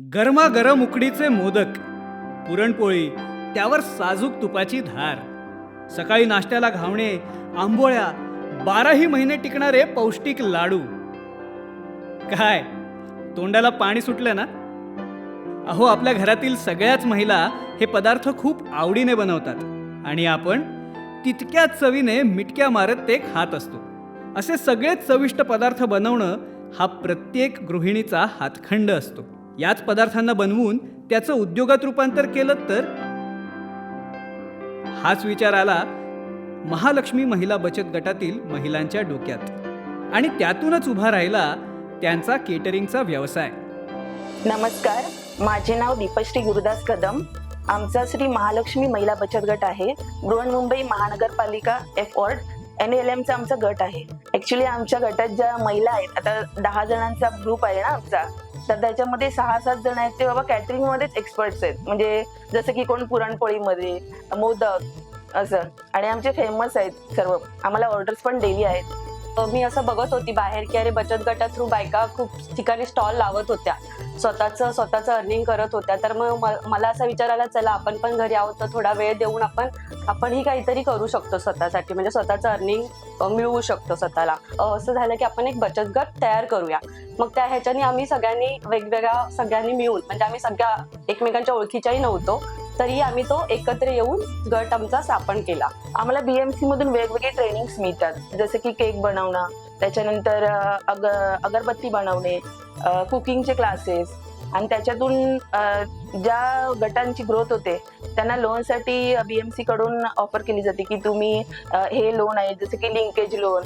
गरमागरम उकडीचे मोदक पुरणपोळी त्यावर साजूक तुपाची धार सकाळी नाश्त्याला घावणे आंबोळ्या बाराही महिने टिकणारे पौष्टिक लाडू. काय तोंडाला पाणी सुटलं ना? अहो आपल्या घरातील सगळ्याच महिला हे पदार्थ खूप आवडीने बनवतात आणि आपण तितक्याच चवीने मिटक्या मारत ते खात असतो. असे सगळेच चविष्ट पदार्थ बनवणं हा प्रत्येक गृहिणीचा हातखंड असतो. याच पदार्थांना बनवून त्याचं उद्योगात रूपांतर केलं तर? हाच विचार आला महालक्ष्मी महिला बचत गटातील महिलांच्या डोक्यात. आणि त्यातूनच उभा राहिला त्यांचा केटरिंगचा व्यवसाय. नमस्कार माझे नाव दीपश्री गुरुदास कदम. आमचा श्री महालक्ष्मी महिला बचत गट आहे. बृहन्मुंबई महानगरपालिका एफ वॉर्ड एन एल एमचा आमचा गट आहे. ॲक्च्युली आमच्या गटात ज्या महिला आहेत आता दहा जणांचा ग्रुप आहे ना आमचा. तर त्याच्यामध्ये सहा सात जण आहेत ते बाबा कॅटरिंग मध्येच एक्सपर्ट्स आहेत. म्हणजे जसं की कोण पुरणपोळीमध्ये मोदक असं. आणि आमचे फेमस आहेत सर्व. आम्हाला ऑर्डर्स पण डेली आहेत. मी असं बघत होती बाहेर की अरे बचत गटा थ्रू बायका खूप ठिकाणी स्टॉल लावत होत्या. स्वतःचं स्वतःचं अर्निंग करत होत्या. तर मग मला असा विचार आला चला आपण पण घरी आहोत तर थोडा वेळ देऊन आपण आपणही काहीतरी करू शकतो स्वतःसाठी. म्हणजे स्वतःचं अर्निंग मिळवू शकतो स्वतःला. असं झालं की आपण एक बचत गट तयार करूया. मग त्या ह्याच्याने आम्ही सगळ्यांनी वेगवेगळ्या सगळ्यांनी मिळून म्हणजे आम्ही सगळ्या एकमेकांच्या ओळखीच्याही नव्हतो तरी आम्ही तो एकत्र येऊन गट आमचा स्थापन केला. आम्हाला बीएमसी मधून वेगवेगळे ट्रेनिंग्स मिळतात. जसं की केक बनवणं त्याच्यानंतर अग अगरबत्ती बनवणे कुकिंगचे क्लासेस आणि त्याच्यातून ज्या गटांची ग्रोथ होते त्यांना लोनसाठी बीएमसी कडून ऑफर केली जाते की तुम्ही हे लोन आहे जसं की लिंकेज लोन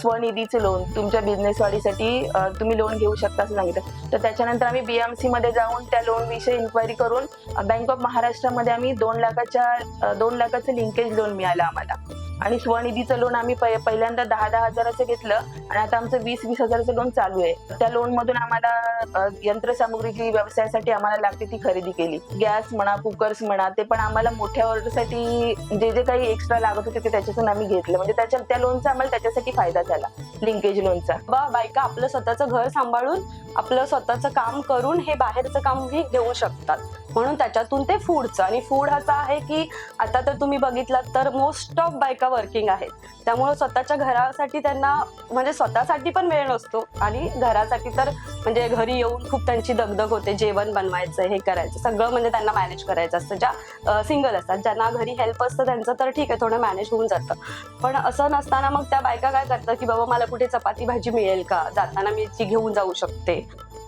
स्वनिधीचे लोन तुमच्या बिझनेस वाढीसाठी तुम्ही लोन घेऊ शकता असं सांगितलं. तर त्याच्यानंतर आम्ही बीएमसी मध्ये जाऊन त्या लोन विषयी इन्क्वायरी करून बँक ऑफ महाराष्ट्रामध्ये आम्ही दोन लाखाच्या दोन लाखाचं लिंकेज लोन मिळालं आम्हाला. आणि स्वनिधीचं लोन आम्ही पहिल्यांदा दहा दहा हजाराचं घेतलं आणि आता आमचं वीस वीस हजाराचं लोन चालू आहे. त्या लोन मधून आम्हाला अ, यंत्रसामुग्रीची व्यवसायासाठी आम्हाला लागते ती खरेदी केली. गॅस म्हणा कुकर्स म्हणा ते पण आम्हाला मोठ्या ऑर्डरसाठी जे जे काही एक्स्ट्रा लागत होते ते त्याच्यातून आम्ही घेतलं. म्हणजे त्याच्या त्या लोनचा आम्हाला त्याच्यासाठी फायदा झाला लिंकेज लोनचा बा बायका आपलं स्वतःचं घर सांभाळून आपलं स्वतःचं काम करून हे बाहेरचं कामही घेऊ शकतात. म्हणून त्याच्यातून ते फूडचं आणि फूड असं आहे की आता तर तुम्ही बघितलात तर मोस्ट ऑफ बायका वर्किंग आहेत. त्यामुळे स्वतःच्या घरासाठी त्यांना म्हणजे स्वतःसाठी पण वेळ नसतो आणि घरासाठी तर म्हणजे घरी येऊन खूप त्यांची दगदग होते जेवण बनवायचं हे करायचं सगळं म्हणजे त्यांना मॅनेज करायचं असतं. ज्या सिंगल असतात ज्यांना घरी हेल्प असतं त्यांचं तर ठीक आहे थोडं मॅनेज होऊन जातं. पण असं नसताना मग त्या बायका काय करतात की बाबा मला कुठे चपाती भाजी मिळेल का? जाताना मी ती घेऊन जाऊ शकते.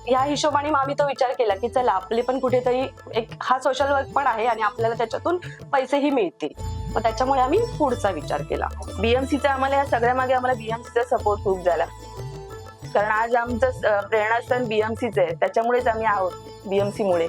या हिशोबाने मग आम्ही तो विचार केला की चला आपले पण कुठेतरी एक हा सोशल वर्क पण आहे आणि आपल्याला त्याच्यातून पैसेही मिळतील. मग त्याच्यामुळे आम्ही पुढचा विचार केला. बीएमसीचा आम्हाला या सगळ्या मागे आम्हाला बीएमसीचा सपोर्ट खूप झाला. कारण आज आमचं प्रेरणास्थान बीएमसीच आहे. त्याच्यामुळेच आम्ही आहोत बीएमसी मुळे.